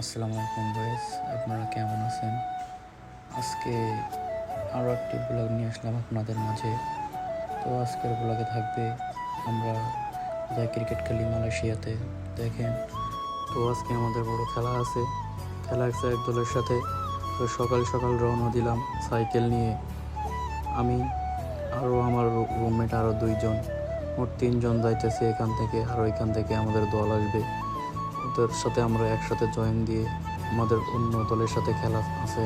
আসসালামু আলাইকুম বয়েস আপনারা কেমন আছেন? আজকে আরও একটি ব্লগ নিয়ে আসলাম আপনাদের মাঝে। তো আজকের ব্লগে থাকবে আমরা যাই ক্রিকেট খেলি মালয়েশিয়াতে। দেখেন, তো আজকে আমাদের বড় খেলা আছে। খেলা আছে এক দলের সাথে। তো সকাল সকাল রওনা দিলাম সাইকেল নিয়ে। আমি আরও আমার রুমমেট আরও দুইজন, মোট তিনজন যাইতেছে এখান থেকে, আর ওইখান থেকে আমাদের দল আসবে। ওদের সাথে আমরা একসাথে জয়েন দিয়ে আমাদের অন্য দলের সাথে খেলা আছে।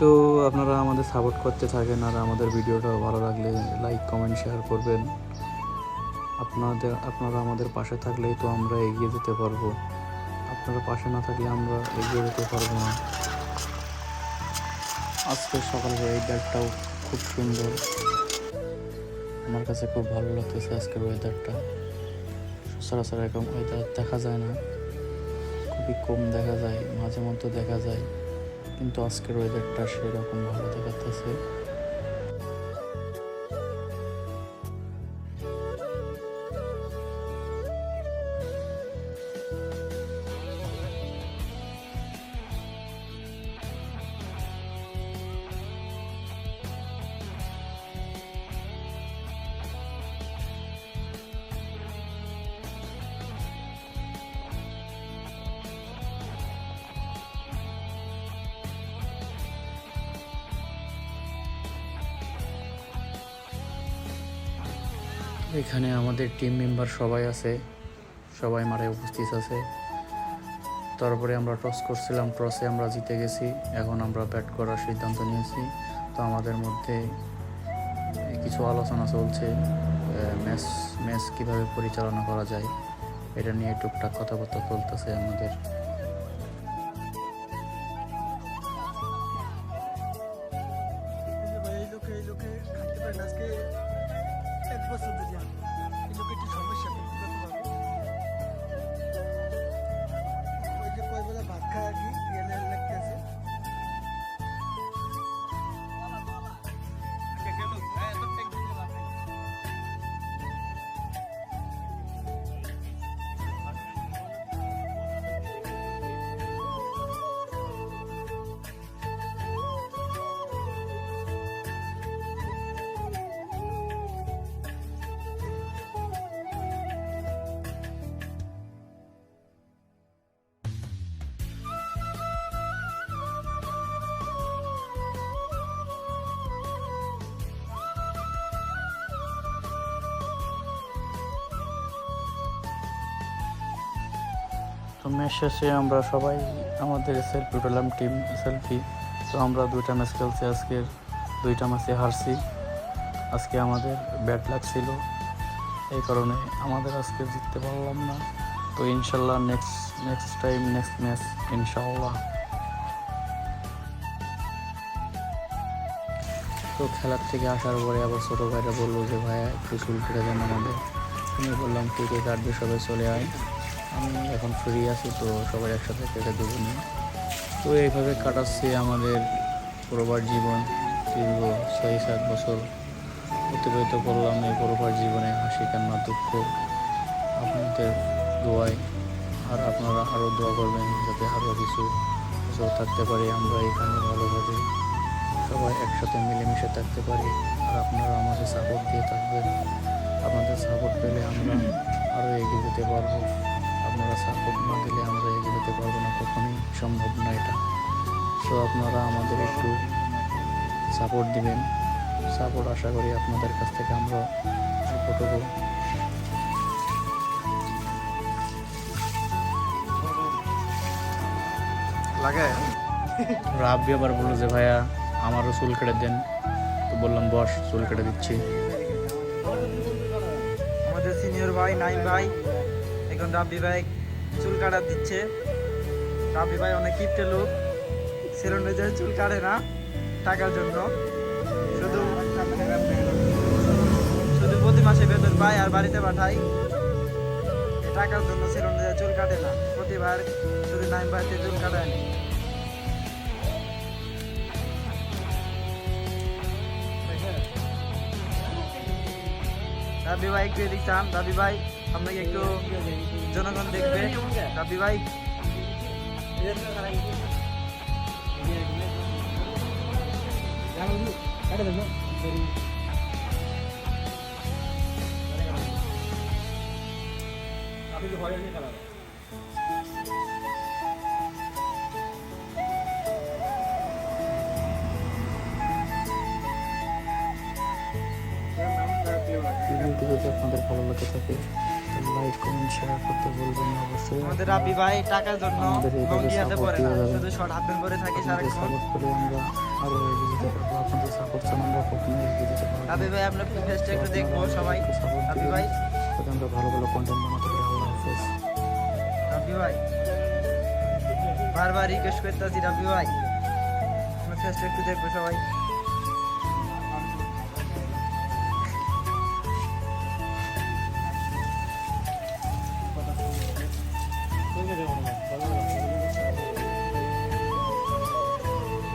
তো আপনারা আমাদের সাপোর্ট করতে থাকেন আর আমাদের ভিডিওটা ভালো লাগলে লাইক কমেন্ট শেয়ার করবেন। আপনাদের, আপনারা আমাদের পাশে থাকলেই তো আমরা এগিয়ে যেতে পারব। আপনারা পাশে না থাকলে আমরা এগিয়ে যেতে পারব না। আজকে সকালের ওয়েদারটাও খুব সুন্দর। আমার কাছে খুব ভালো লাগতেছে আজকের ওয়েদারটা সচরাচর এরকম হয়তো দেখা যায় না। খুবই কম দেখা যায়, মাঝে মধ্যে দেখা যায়। কিন্তু আজকের ওয়েদারটা সেরকম ভালো দেখাতেছে এখানে আমাদের টিম মেম্বার সবাই আছে। সবাই মারে উপস্থিত আছে। তারপরে আমরা টস করছিলাম টসে আমরা জিতে গেছি। এখন আমরা ব্যাট করার সিদ্ধান্ত নিয়েছি। তো আমাদের মধ্যে কিছু আলোচনা চলছে ম্যাচ ম্যাচ কীভাবে পরিচালনা করা যায়, এটা নিয়ে টুকটাক কথাবার্তা চলতেছে আমাদের। আজকে এক বছর তো ম্যাচ শেষে আমরা সবাই আমাদের সেলফি উঠালাম টিম সেলফি তো আমরা দুইটা ম্যাচ খেলছি, আজকের দুইটা ম্যাচে হারছি। আজকে আমাদের ব্যাট লাগছিল, এই কারণে আমাদের আজকে জিততে পারলাম না। তো ইনশাল্লাহ next next time next match ইনশাল্লাহ। তো খেলার থেকে আসার পরে আবার ছোটো ভাইরা বলল যে, ভাইয়া, একটু চুল কেটে দেন আমাদের। আমি বললাম, কে কে কাটবে, সবাই চলে আয়। আমি এখন ফ্রি আছি, তো সবাই একসাথে কেটে দেবো নি। তো এইভাবে কাটাচ্ছি আমাদের প্রবার জীবন। দীর্ঘ ছয় সাত বছর অতিবাহিত করলাম এই প্রবার জীবনে হাসি, কান্না, দুঃখ। আপনাদের দোয়ায় আর আপনারা আরও দোয়া করবেন যাতে আরও কিছু বছর থাকতে পারি আমরা এখানে ভালোভাবে সবাই একসাথে মিলেমিশে থাকতে পারি। আর আপনারা আমাদের সাপোর্ট দিয়ে থাকবেন। আপনাদের সাপোর্ট পেলে আমরা আরও এগিয়ে যেতে পারব। আপনারা সাপোর্ট না দিলে আমরা এগিয়ে যেতে পারব না কখনোই সম্ভব না এটা। তো আপনারা আমাদের একটু সাপোর্ট দিবেন। সাপোর্ট আশা করি আপনাদের কাছ থেকে আমরা কতটুকু লাগে। রাব্বি আবার বলল যে ভাইয়া আমারও চুল কেটে দেন। তো বললাম বস চুল কেটে দিচ্ছি। আমাদের সিনিয়র ভাই নাই ভাই এখন রাব্বি ভাই চুল কাটা দিচ্ছে। রাব্বি ভাই অনেক কিপটে লোক। সেলুনে যায় চুল কাটে না টাকার জন্য। শুধু শুধু প্রতি মাসে বেতন পায় আর বাড়িতে পাঠাই টাকার জন্য সেলুনে যায় চুল কাটে না। প্রতিবার শুধু নাইম বাড়িতে চুল কাটায় রাবি ভাই একটু এদিক চান রাবি ভাই আপনাকে একটু জনগণ দেখবে। রাবি ভাই ভিডিওটি যদি আপনাদের ভালো লাগে থাকে লাইক কমেন্ট শেয়ার করতে ভুলবেন না অবশ্যই। আমাদের রাব্বি ভাই টাকার জন্য এইভাবে লঙ্গিয়াতে পড়ে না শুধু শর্ট প্যান্ট পরে থাকে সারাক্ষণ। সাপোর্ট করে আমরা আরও এগিয়ে যেতে পারব আপনাদের সাপোর্ট ছাড়া আমরা কখনোই এগিয়ে যেতে পারব না। রাব্বি ভাই আপনার ফেসটা একটু দেখব সবাই। support ভাই। যাতে আমরা ভালো ভালো কন্টেন্ট বানাতে পারি। আল্লাহ হাফেজ। রাব্বি ভাই বারবার রিকোয়েস্ট করতেছি রাব্বি ভাই। আপনার ফেসটা একটু দেখব সবাই।